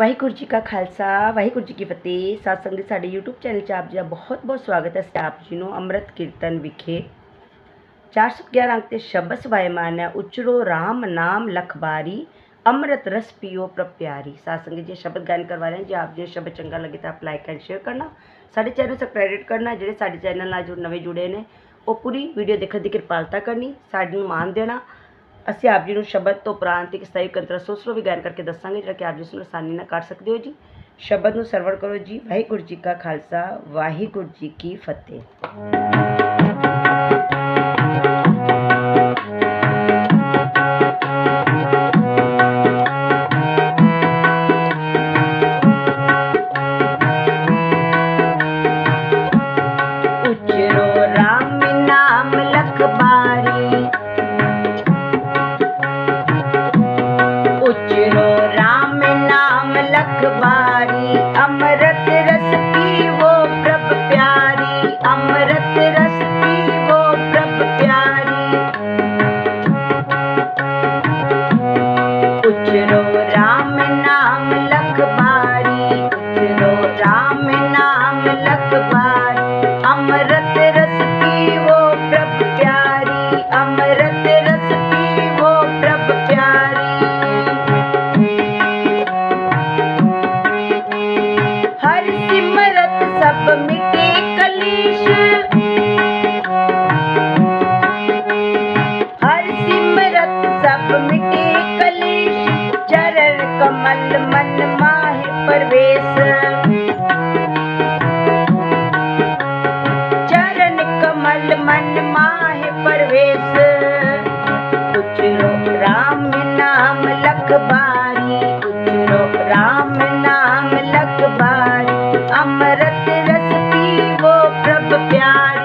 ਵਾਹਿਗੁਰੂ ਜੀ ਕਾ ਖਾਲਸਾ, ਵਾਹਿਗੁਰੂ ਜੀ ਕੀ ਫਤਿਹ। ਸਾਧ ਸੰਗਤ ਸਾਡੇ YouTube ਚੈਨਲ 'ਚ ਆਪ ਜੀ ਦਾ ਬਹੁਤ ਬਹੁਤ ਸਵਾਗਤ ਹੈ ਅਸੀਂ ਆਪ ਜੀ ਨੂੰ ਅੰਮ੍ਰਿਤ ਕੀਰਤਨ ਵਿਖੇ। 411 ਅੰਕ ਤੇ ਸ਼ਬਦ ਸਵਾਇਮਾਨ ਹੈ। ਉਚਰੋ RAM ਨਾਮ ਲਖਬਾਰੀ ਅੰਮ੍ਰਿਤ ਰਸ ਪੀਓ ਪ੍ਰਪਿਆਰੀ ਪਿਆਰੀ ਸਾਧ ਜੀ, ਸ਼ਬਦ ਗਾਇਨ ਕਰਵਾ ਰਹੇ ਹਾਂ। ਜੇ ਆਪ ਜੀ ਨੂੰ ਸ਼ਬਦ ਚੰਗਾ ਲੱਗੇ ਤਾਂ ਆਪ ਲਾਈਕ ਐਂਡ ਸ਼ੇਅਰ ਕਰਨਾ। ਸਾਡੇ ਚੈਨਲ ਨੂੰ ਸਬਸਕ੍ਰਾਈਬ ਕਰਨਾ। ਜਿਹੜੇ ਸਾਡੇ ਚੈਨਲ ਨਾਲ ਜੋ, ਨਵੇਂ ਜੁੜੇ ਨੇ, ਉਹ ਪੂਰੀ ਵੀਡੀਓ ਦੇਖਣ ਦੀ ਕਿਰਪਾਲਤਾ ਕਰਨੀ, ਸਾਡੇ ਨੂੰ ਮਾਣ ਦੇਣਾ। ਅਸੀਂ ਆਪ ਜੀ ਨੂੰ ਸ਼ਬਦ ਤੋਂ ਉਪਰੰਤ ਇੱਕ ਸਥਾਈ ਕੰਤਰਾ ਸੋਸਰੋ ਵੀ ਗਾਇਨ ਕਰਕੇ ਦੱਸਾਂਗੇ, ਜਿਹੜਾ ਕਿ ਆਪ ਜੀ ਇਸ ਨੂੰ ਆਸਾਨੀ ਨਾਲ ਕਰ ਸਕਦੇ ਹੋ ਜੀ। ਸ਼ਬਦ ਨੂੰ ਸਰਵਣ ਕਰੋ ਜੀ। ਵਾਹਿਗੁਰੂ ਜੀ ਕਾ ਖਾਲਸਾ, ਵਾਹਿਗੁਰੂ ਜੀ ਕੀ ਫਤਿਹ। रस पी वो प्रभ प्यार।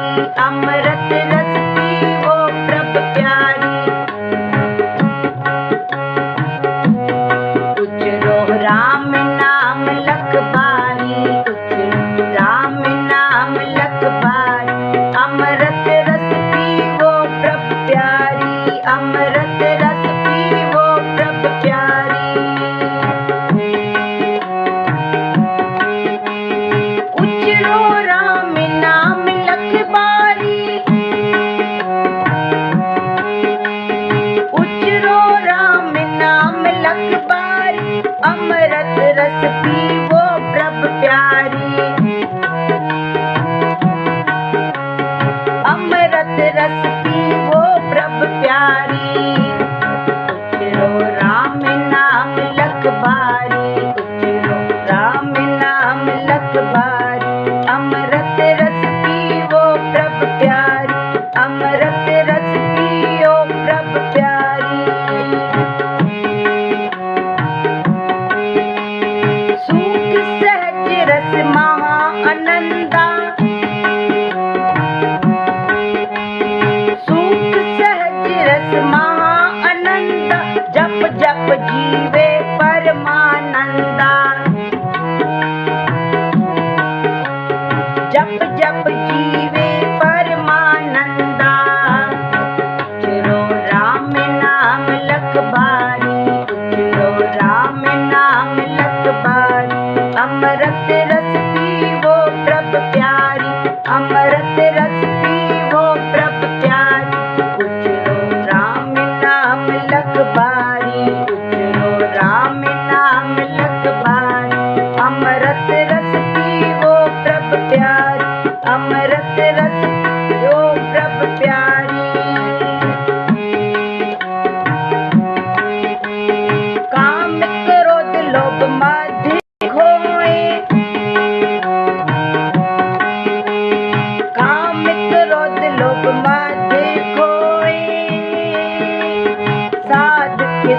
yeah.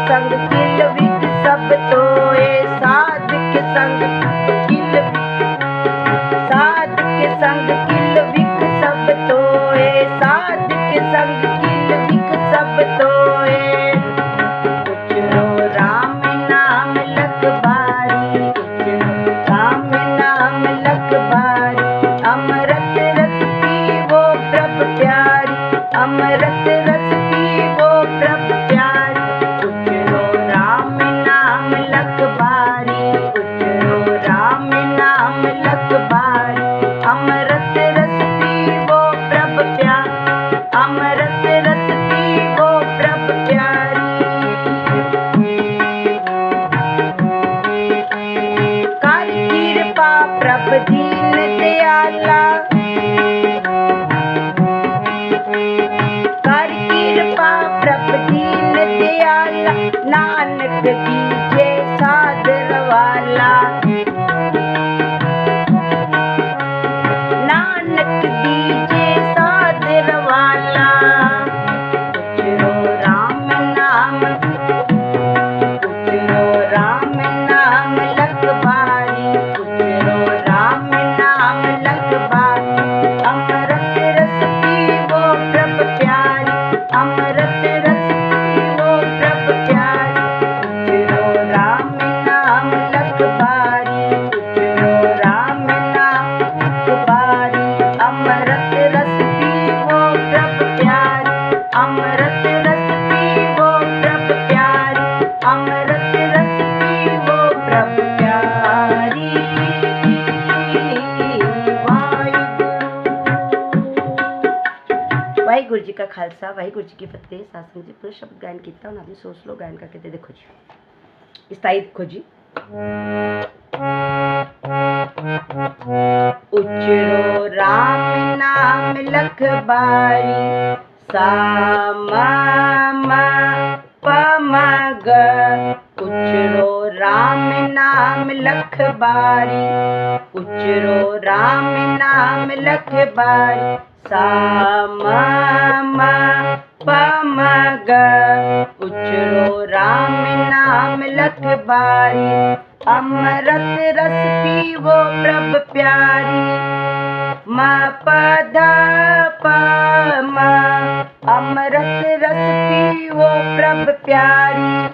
Sagrado दयाा करा प्रभदीना नानक की जे साधा तारा ਜੀ ਕਾ ਖਾਲਸਾ ਵਾਹਿਗੁਰੂ ਜੀ ਕੀ ਫਤਿਹ ਸਾਸਨ ਜੀ ਪੂਰਾ ਸ਼ਬਦ ਗਾਇਨ ਕੀਤਾ ਉਹਨਾਂ ਦੀ ਸੋਚ ਲਓ ਗਾਇਨ ਕਰਕੇ ਤੇ ਦੇਖੋ ਜੀ ਇਸਤਾਈ ਦੇਖੋ ਜੀ ਉਚਰੋ ਰਾਮ ਨਾਮ ਲਖਬਾਰੀ ਸਾਮਾ ਪਮਗ ਉਚਰੋ ਰਾਮ ਨਾਮ ਲਖਬਾਰੀ ਉਚਰੋ ਰਾਮ ਨਾਮ ਲਖਬਾਰੀ ਸਾਮਾ ਪਮਗ सामा ग उचरो राम नाम लखबारी अमृत रस पीवो प्रभ प्यारी म पधा अमृत रस पीवो प्रभ प्यारी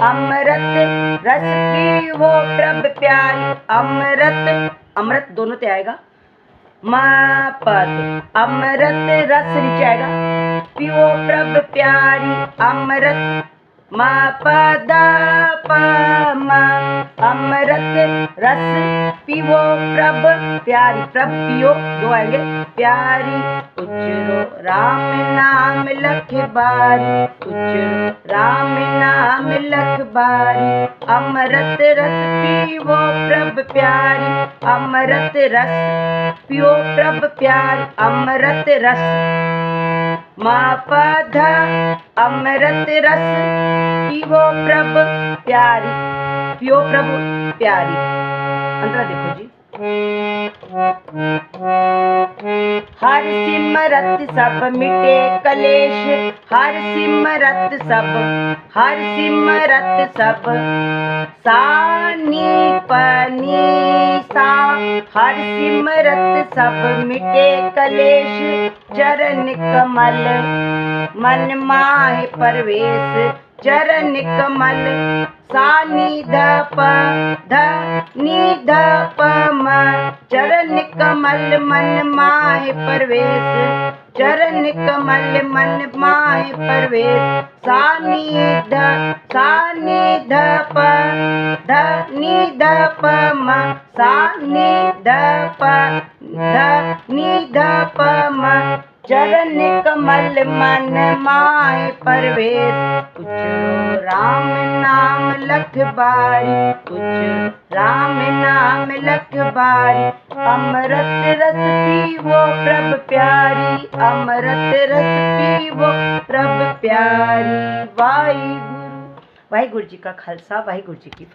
अमृत रस की वो प्रभ प्यारी। अमृत अमृत दोनों ते आएगा। मापद, अमृत रस नीचे आएगा। पियो प्रभ प्यारी, अमृत मा पदा अमृत रस पिवो प्रभ, प्यारी प्रभ पियो दो आएँगे प्यारी। उचरो राम नाम लख बारी उचरो राम नाम लख बारी। अमृत रस पीवो प्रभ प्यारी, अमृत रस पियो प्रभ प्यारी, अमृत रस मा पध अमृत रस। पीवो प्रभ प्यारी पियो प्रभु प्यारी। अंतरा देखो जी। हर सिमरत सब मिटे कलेश, हर सिमरत सब, हर सिमरत सब। सानी पनी सा, हर सिमरत सब मिटे कलेश, चरण कमल। मन माह परवेश चरण कमल सा नि प म। चरण कमल मन माह परवेश चरण कमल मन माह परवेश सा नि ध सा प ध नि ध प म। सा नि प ध नि ध प म। चरण कमल मन माय परवेश। उचरो राम नाम लख बारी उचरो राम नाम लख बारी अमृत रस पीवो प्रभ प्यारी, अमृत रस पीवो प्रभ प्यारी। वाहिगुरु। वाहिगुरु जी का खालसा, वाहिगुरु जी की